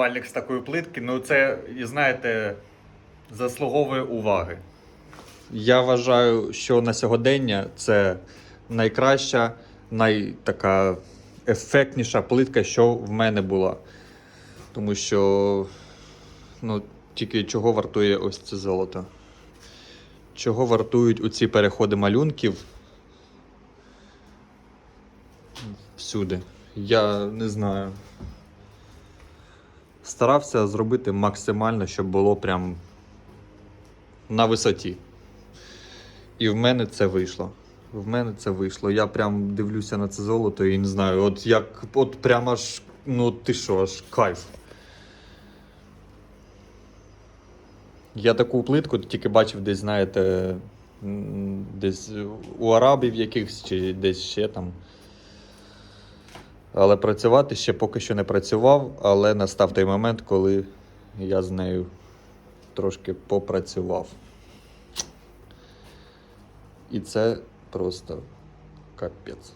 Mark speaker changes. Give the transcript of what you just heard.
Speaker 1: Пальник з такої плитки, ну це, знаєте, заслуговує уваги. Я вважаю, що на сьогодення це найкраща, найтака ефектніша плитка, що в мене була. Тому що ну, тільки чого вартує ось це золото. Чого вартують оці переходи малюнків всюди. Я не знаю. Старався зробити максимально, щоб було прям на висоті. І в мене це вийшло. В мене це вийшло. Я прям дивлюся на це золото і не знаю, от як, от прямо аж, ну ти що, аж кайф. Я таку плитку тільки бачив десь, знаєте, десь у арабів якихось чи десь ще там. Але працювати ще поки що не працював, але настав той момент, коли я з нею трошки попрацював. І це просто капець.